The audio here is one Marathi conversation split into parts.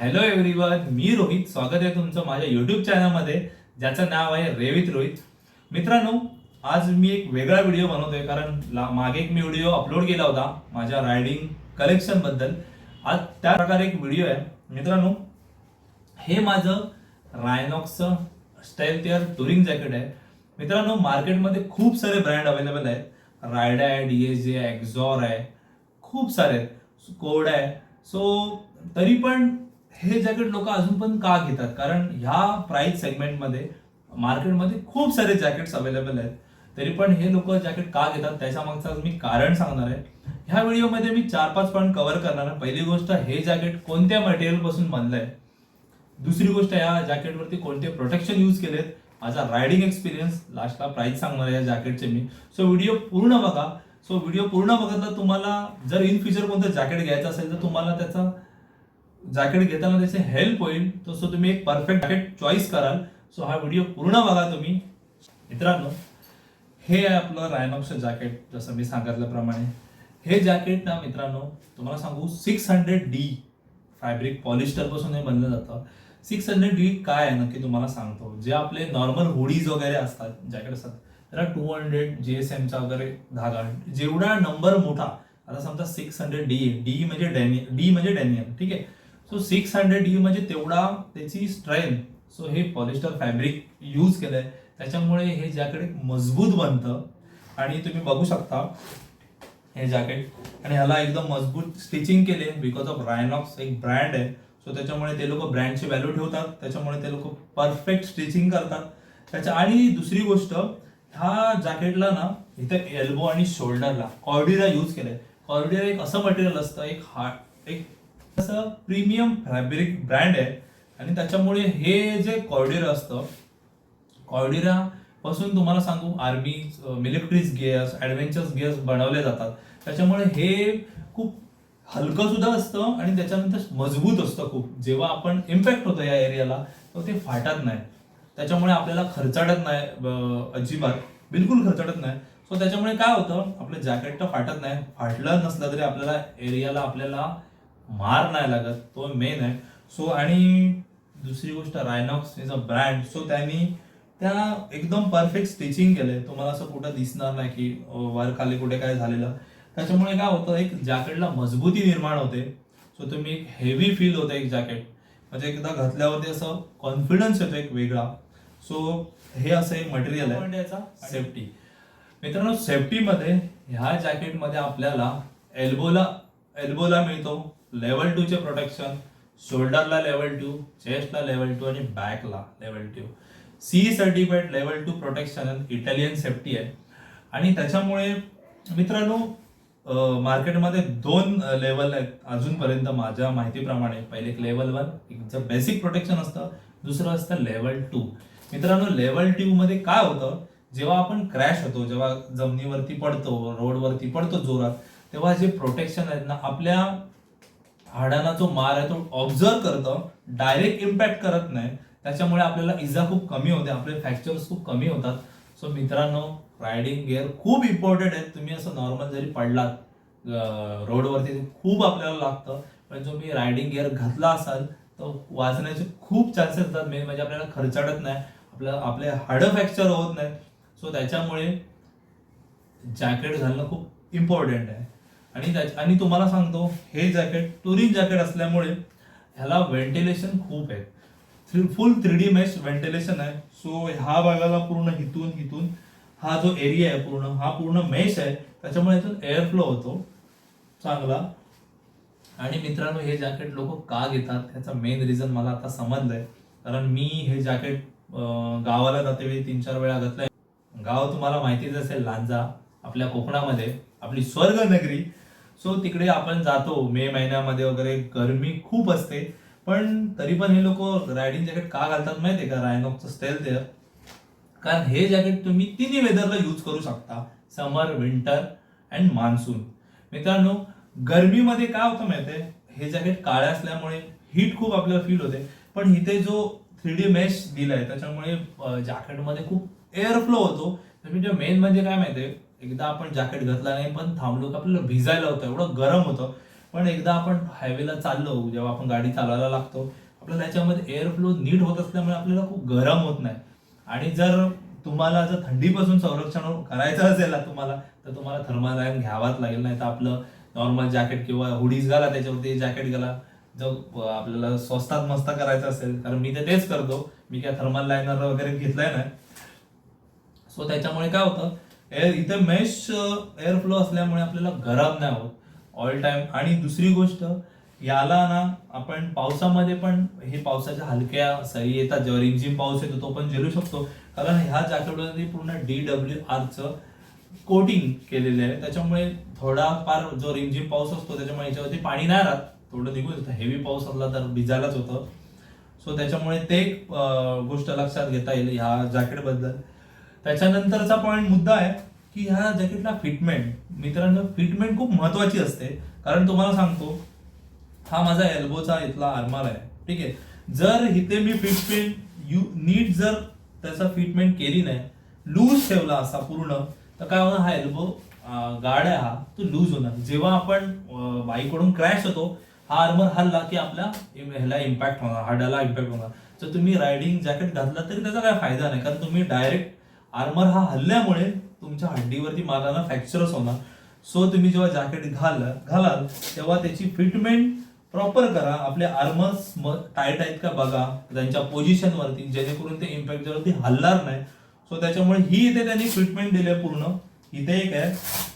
हॅलो एव्हरीवन मी रोहित. स्वागत आहे तुमचं माझ्या युट्यूब चॅनलमध्ये ज्याचं नाव आहे रेवित रोहित. मित्रांनो आज मी एक वेगळा व्हिडिओ बनवतोय कारण ला- मागे एक मी व्हिडिओ अपलोड केला होता माझ्या रायडिंग कलेक्शनबद्दल आज त्या प्रकारे एक व्हिडिओ आहे. मित्रांनो हे माझं रायनॉक्सचं स्टाईल टुरिंग जॅकेट आहे. मित्रांनो मार्केटमध्ये खूप सारे ब्रँड अवेलेबल आहेत. रायडा आहे डी एस जे एक्झॉर आहे खूप सारे आहेत. कोड आहे. सो तरी पण हे जॅकेट लोक अजून पण का घेतात? कारण ह्या प्राईस सेगमेंटमध्ये मार्केटमध्ये खूप सारे जॅकेट्स अवेलेबल आहेत. तरी पण हे लोक जॅकेट का घेतात? त्याच्या मागचं मी कारण सांगणार आहे. ह्या व्हिडिओमध्ये मी चार पाच पॉईंट कव्हर करणार आहे. पहिली गोष्ट हे जॅकेट कोणत्या मटेरियलपासून बनलंय? दुसरी गोष्ट या जॅकेटवरती कोणते प्रोटेक्शन यूज केलेत? माझा रायडिंग एक्सपिरियन्स लास्टला प्राईस सांगणार आहे या जॅकेटचे मी. सो व्हिडिओ पूर्ण बघा. सो व्हिडिओ पूर्ण बघितला तुम्हाला जर इन फ्युचर कोणतं जॅकेट घ्यायचं असेल तर तुम्हाला त्याचा जॅकेट घेताना त्याचे हेल्प होईल. तर सो तुम्ही एक परफेक्ट जॅकेट चॉईस कराल. सो हा व्हिडिओ पूर्ण बघा तुम्ही. मित्रांनो हे आहे आपलं रायनॉक्सचं जॅकेट जसं मी सांगितल्याप्रमाणे. हे जॅकेट ना मित्रांनो तुम्हाला सांगू सिक्स हंड्रेड डी फॅब्रिक पॉलिस्टरपासून हे बनलं जातं. सिक्स हंड्रेड डी काय आहे नक्की तुम्हाला सांगतो. जे आपले नॉर्मल हुडीज वगैरे असतात जॅकेट असतात त्याला टू हंड्रेड जी एस एमचा वगैरे धागा जेवढा नंबर मोठा आता समजा सिक्स हंड्रेड डी डी म्हणजे डॅनि डी म्हणजे डेनियम ठीक आहे? सो सिक्स हंड्रेड डी म्हणजे तेवढा त्याची स्ट्रेंथ सो हे पॉलिस्टर फॅब्रिक यूज केलंय. त्याच्यामुळे हे जॅकेट मजबूत बनतं. आणि तुम्ही बघू शकता हे जॅकेट आणि ह्याला एकदम मजबूत स्टिचिंग केले बिकॉज ऑफ रायनॉक्स एक ब्रँड आहे. सो त्याच्यामुळे ते लोक ब्रँडची व्हॅल्यू ठेवतात. त्याच्यामुळे ते लोक परफेक्ट स्टिचिंग करतात. त्याच्या आणि दुसरी गोष्ट ह्या जॅकेटला ना इथे एल्बो आणि शोल्डरला कॉर्डिरा यूज केलाय. कॉर्डिरा एक असं मटेरियल असतं एक हार्ड एक असं प्रीमियम फॅब्रिक ब्रँड आहे. आणि त्याच्यामुळे हे जे कॉर्डिरा असतं कॉर्डिरा पासून तुम्हाला सांगू army militaries gears adventures gears बनवले जातात. त्याच्यामुळे हे खूप हलकं सुद्धा असतं आणि त्याच्यानंतर मजबूत असतं खूप. जेव्हा आपण इम्पॅक्ट होतो या एरियाला तर ते फाटत नाही. त्याच्यामुळे आपल्याला खर्चाडत नाही अजिबात. बिलकुल खर्चाडत नाही. सो त्याच्यामुळे काय होतं आपलं जॅकेट तर फाटत नाही. फाटलं नसलं तरी आपल्याला एरियाला आपल्याला मार नाही लागत तो मेन आहे. सो आणि दुसरी गोष्ट Rynox is a brand so त्यांनी त्या एकदम परफेक्ट स्टिचिंग केलंय. तुम्हाला असं कुठं दिसणार नाही की वर खाली कुठे काय झालेलं. त्याच्यामुळे काय होतं एक जॅकेटला मजबूती निर्माण होते. सो तुम्ही एक हेवी फील होतं एक जॅकेट. म्हणजे एकदा घातल्यावरती असं कॉन्फिडन्स येतो एक वेगळा. सो हे असं एक मटेरियल आहे. सेफ्टी मित्रांनो सेफ्टीमध्ये ह्या जॅकेटमध्ये आपल्याला एल्बोला एल्बोला मिळतो लेवल टू चे प्रोटेक्शन शोल्डरला लेवल टू चेस्टला लेवल टू आणि बॅकला level two C certified level two protection Italian safety आहे. आणि त्याच्यामुळे मित्रांनो मार्केटमध्ये दोन लेवल आहेत अजूनपर्यंत माझ्या माहितीप्रमाणे. पहिले एक लेवल वन एक बेसिक प्रोटेक्शन असतं दुसरं असतं लेवल टू मित्रांनो लेवल टू मध्ये काय होतं जेव्हा आपण क्रॅश होतो जेव्हा जमिनीवरती पडतो रोडवरती पडतो जोरात तेव्हा जे प्रोटेक्शन आहेत ना आपल्या हाडांना जो मार आहे तो ऑब्झर्व करतं डायरेक्ट इम्पॅक्ट करत नाही. त्याच्यामुळे आपल्याला इजा खूप कमी होते आपले फ्रॅक्चर्स खूप कमी होतात. सो मित्रांनो रायडिंग गिअर खूप इम्पॉर्टंट आहे तुम्ही असं नॉर्मल जरी पडलात रोडवरती खूप आपल्याला लागतं. पण जो मी रायडिंग गिअर घातला असाल तर वाचण्याचे खूप चान्सेस असतात मेन म्हणजे आपल्याला खर्चाडत नाही. आपलं आपले हाडं फ्रॅक्चर होत नाही सो त्याच्यामुळे जॅकेट घालणं खूप इम्पॉर्टंट आहे. आणि त्या आणि तुम्हाला सांगतो हे जॅकेट टुरिंग जॅकेट असल्यामुळे ह्याला व्हेंटिलेशन खूप आहे. Three full three D mesh ventilation आहे. सो ह्या भागाला पूर्ण हिथून हिथून हा जो एरिया आहे पूर्ण हा पूर्ण मेश आहे. त्याच्यामुळे इथून एअर फ्लो होतो. चांगला. आणि मित्रांनो हे जॅकेट लोक का घेतात? त्याचा मेन रिझन मला आता समजलंय. कारण मी हे जॅकेट गावाला जाते वेळी तीन चार वेळा घातलंय. गाव तुम्हाला माहितीच असेल लांजा आपल्या कोकणामध्ये. आपली स्वर्ग नगरी सो तिकडे आपण जातो. मे महिन्यामध्ये वगैरे गरमी खूप असते. पण तरी पण हे लोक रायडिंग जॅकेट का घालतात माहिती आहे का? रायनॉकचं स्टेल ते कारण हे जॅकेट तुम्ही तिन्ही वेदरला यूज करू शकता. समर विंटर अँड मान्सून मित्रांनो गरमीमध्ये काय होतं माहिती आहे हे जॅकेट काळ्या असल्यामुळे हीट खूप आपल्याला फील होते. पण इथे जो थ्री डी मेश दिलाय त्याच्यामुळे जॅकेटमध्ये खूप एअर फ्लो होतो. तर मेन म्हणजे काय माहिती आहे एकदा आपण जॅकेट घातला नाही पण थांबलो की आपल्याला भिजायला होतं एवढं गरम होतं. पण एकदा आपण हायवेला चाललो जेव्हा आपण गाडी चालवायला लागतो आपल्याला त्याच्यामध्ये एअर फ्लो नीट होत असल्यामुळे आपल्याला खूप गरम होत नाही. आणि जर तुम्हाला जर थंडीपासून संरक्षण करायचं असेल तुम्हाला तर तुम्हाला थर्मालाईन घ्यावाच लागेल नाही तर आपलं नॉर्मल जॅकेट किंवा हुडीज घाला त्याच्यावरती जॅकेट घाला. जो आपल्याला स्वस्तात मस्त करायचं असेल कारण मी तर तेच करतो. मी काय थर्मल लायनर वगैरे घेतलाय नाही सो त्याच्यामुळे काय होतं एअर इथे मेश एअर फ्लो असल्यामुळे आपल्याला गरम नाही होत. ऑल टाइम आणि दुसरी गोष्ट याला ना आपण पावसामध्ये पण हे पावसाच्या हलक्या सरी येतात. जेव्हा रिमझिम पाऊस येतो तो पण झेलू शकतो. कारण ह्या जॅकेटमध्ये पूर्ण डी डब्ल्यू आरचं कोटिंग केलेलं आहे. त्याच्यामुळे थोडाफार जो रिमझिम पाऊस असतो त्याच्यामुळे याच्यावरती पाणी नाही राहत. थोडं निघून येतं हेवी पाऊस असला तर भिजायलाच होतं. सो त्याच्यामुळे ते एक गोष्ट लक्षात घेता येईल ह्या जॅकेटबद्दल त्याच्यानंतरचा पॉईंट मुद्दा आहे की ह्या जॅकेटला फिटमेंट मित्रांनो फिटमेंट खूप महत्वाची असते. कारण तुम्हाला सांगतो हा माझा एल्बोचा इथला आरमार आहे. ठीक आहे? जर इथे मी फिटमेंट यू नीट जर त्याचा फिटमेंट केली नाही लूज ठेवला असा पूर्ण तर काय होणार? हा एल्बो गाड आहे हा तो लूज होणार. जेव्हा आपण बाईकडून क्रॅश होतो हा आर्मर हल्ला की आपल्या ह्याला इम्पॅक्ट होणार हाडाला इम्पॅक्ट होणार. जर तुम्ही रायडिंग जॅकेट घातला तरी त्याचा काय फायदा नाही कारण तुम्ही डायरेक्ट आर्मर हा हल्ल्यामुळे तुमच्या हड्डीवरती मारायला फ्रॅक्चरच होणार. सो तुम्ही जेव्हा जॅकेट घाल घालाल तेव्हा त्याची फिटमेंट प्रॉपर करा. आपले आर्मर्स टाईट आहेत का बघा. त्यांच्या पोझिशनवरती जेणेकरून ते इम्पॅक्ट हलणार नाही. सो त्याच्यामुळे ही इथे त्यांनी ट्रीटमेंट दिली आहे पूर्ण. इथे एक आहे.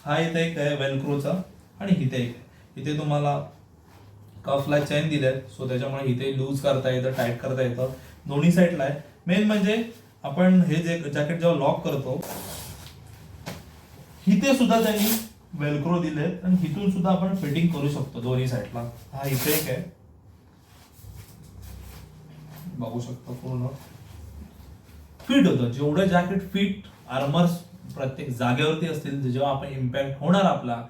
हा इथे एक आहे वेलक्रोचा आणि इथे एक आहे. इथे तुम्हाला कफला चेन दिले सो त्याच्यामुळे इथे लूज करता येतं टाईट करता येतं. दोन्ही साईडला आहे. मेन म्हणजे आपण हे जे जॅकेट जेव्हा लॉक करतो इथे सुद्धा त्यांनी वेलक्रो दिले आणि इथून सुद्धा आपण फिटिंग करू शकतो दोन्ही साईडला हा इथे एक आहे. बघू शकतो पूर्ण. फिट होतं. जेवढं जॅकेट फिट आर्मर्स प्रत्येक जागेवरती असतील जेव्हा आपण इम्पॅक्ट होणार आपला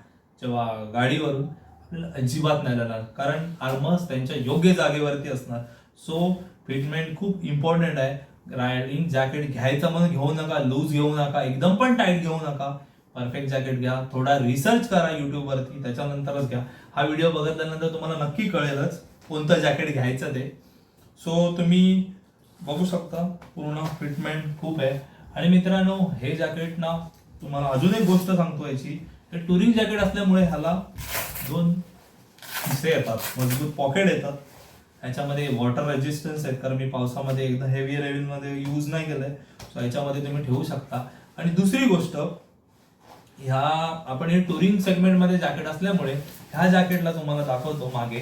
जेव्हा गाडीवरून आपल्याला अजिबात नाही लागणार. कारण आर्मर्स त्यांच्या योग्य जागेवरती असणार. सो फिटमेंट खूप इम्पॉर्टंट आहे. रायडिंग जॅकेट घ्यायचं म्हणून घेऊ नका लूज घेऊ नका एकदम पण टाईट घेऊ नका. परफेक्ट जॅकेट घ्या थोडा रिसर्च करा युट्यूबवरती त्याच्यानंतरच घ्या. हा व्हिडिओ बघितल्यानंतर तुम्हाला नक्की कळेलच कोणतं जॅकेट घ्यायचं ते. सो तुम्ही बघू शकता पूर्ण फिटमेंट खूप आहे. आणि मित्रांनो हे जॅकेट ना तुम्हाला अजून एक गोष्ट सांगतो याची. तर टुरिंग जॅकेट असल्यामुळे ह्याला दोन हिस्से येतात मजबूत पॉकेट येतात. ह्याच्यामध्ये वॉटर रेजिस्टन्स आहेत. कारण मी पावसामध्ये एकदा हेवी रेविनमध्ये यूज नाही केलंय. सो ह्याच्यामध्ये तुम्ही ठेवू शकता. आणि दुसरी गोष्ट ह्या आपण हे टुरिंग सेगमेंटमध्ये जॅकेट असल्यामुळे ह्या जॅकेटला तुम्हाला दाखवतो मागे.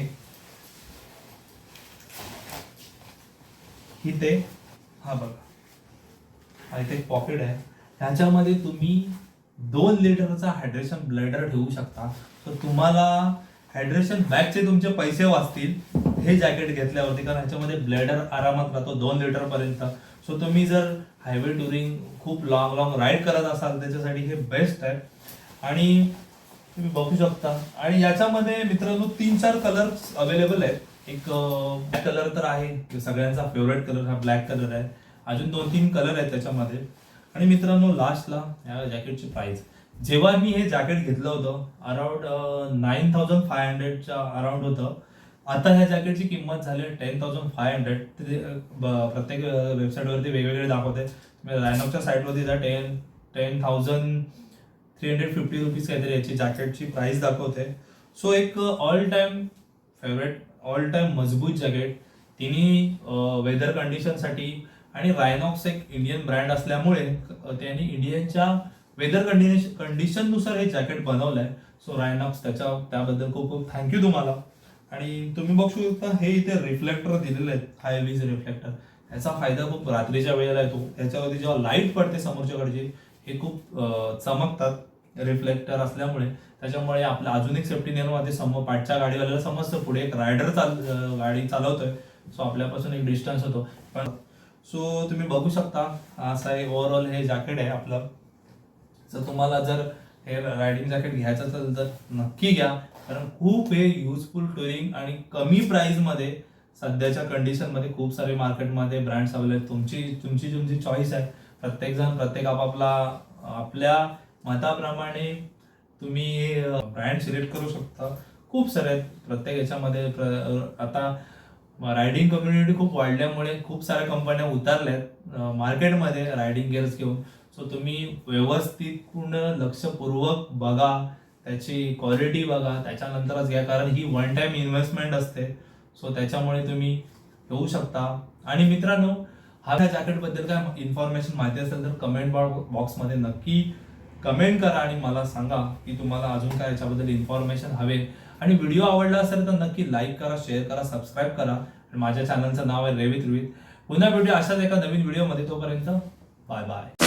इथे हा बघा. हा इथे एक पॉकेट आहे. ह्याच्यामध्ये तुम्ही दोन लिटरचा हायड्रेशन ब्लेडर ठेवू शकता. तर तुम्हाला हायड्रेशन बॅगचे तुमचे पैसे वाचतील हे जॅकेट घेतल्यावरती कारण ह्याच्यामध्ये ब्लेडर आरामात राहतो दोन लिटरपर्यंत सो तुम्ही जर हायवे टुरिंग खूप लॉंग लॉंग राईड करत असाल त्याच्यासाठी हे बेस्ट आहे. आणि तुम्ही बघू शकता. आणि याच्यामध्ये मित्रांनो तीन चार कलर अवेलेबल आहेत. एक ब्लॅक कलर तर आहे. सगळ्यांचा फेवरेट कलर हा ब्लॅक कलर आहे. अजून दोन तीन कलर आहेत त्याच्यामध्ये. आणि मित्रांनो लास्टला या जॅकेटची प्राइस जेव्हा मी हे जॅकेट घेतलं होतं अराउंड नाईन थाउजंड फाय हंड्रेडच्या अराउंड होतं. आता ह्या जॅकेटची किंमत झाली टेन थाउजंड फाय हंड्रेड ते प्रत्येक वेबसाईटवरती वेगवेगळे दाखवते. तुम्ही लायनॉपच्या साईटवरती जा ten ten thousand three hundred fifty rupees काहीतरी याची जॅकेटची प्राईस दाखवते. सो एक all time favourite all time मजबूत जॅकेट तिन्ही वेदर कंडिशनसाठी आणि रायनॉक्स एक इंडियन ब्रँड असल्यामुळे त्यांनी इंडियनच्या वेदर कंडिशन कंडिशननुसार हे जॅकेट बनवलंय. सो रायनॉक्स त्याच्या त्याबद्दल खूप खूप थँक्यू तुम्हाला. आणि तुम्ही बघू शकता हे इथे रिफ्लेक्टर दिलेले आहेत. हाय वीज रिफ्लेक्टर याचा फायदा खूप रात्रीच्या वेळेला येतो. याच्यावरती जेव्हा लाइट पडते समोरच्याकडची हे खूप चमकतात. रिफ्लेक्टर असल्यामुळे. त्याच्यामुळे आपल्या अजून एक सेफ्टी निर्माते समोर पाठच्या गाडीवाल्याला समजतं. पुढे एक रायडर चाल गाडी चालवतोय. सो आपल्यापासून एक डिस्टन्स होतो. पण सो तुम्ही बघू शकता असं असा आहे ओव्हरऑल हे जॅकेट आहे आपलं. जर तुम्हाला जर हे रायडिंग जॅकेट घ्यायचं असेल तर नक्की घ्या. कारण खूप हे युजफुल टुरिंग आणि कमी प्राईजमध्ये सध्याच्या कंडिशनमध्ये खूप सारे मार्केटमध्ये ब्रँड्स अवेलेबल तुमची तुमची तुमची चॉईस आहे. प्रत्येकजण प्रत्येक आपापला आपल्या मताप्रमाणे तुम्ही ब्रँड सिलेक्ट uh, करू शकता. खूप सारे आहेत. प्रत्येक याच्यामध्ये प्र- आता रायडिंग कम्युनिटी खूप वाढल्यामुळे खूप साऱ्या कंपन्या उतरल्यात. मार्केटमध्ये रायडिंग गेअर्स घेऊन. सो तुम्ही व्यवस्थित पूर्ण लक्षपूर्वक बघा. त्याची क्वालिटी बघा. त्याच्यानंतरच घ्या. कारण ही वन टाइम इन्व्हेस्टमेंट असते. सो त्याच्यामुळे तुम्ही घेऊ शकता. आणि मित्रांनो हा त्या जॅकेटबद्दल काय इन्फॉर्मेशन माहिती असेल तर कमेंट बॉक्समध्ये नक्की कमेंट करा आणि मला सांगा की तुम्हाला अजून काय याच्याबद्दल इन्फॉर्मेशन हवे. आणि व्हिडिओ आवडला असेल तर नक्की लाईक करा शेअर करा सबस्क्राईब करा. आणि माझ्या चॅनलचं नाव आहे रेवित रुईत पुन्हा भेटूया अशाच एका नवीन व्हिडिओमध्ये तोपर्यंत बाय बाय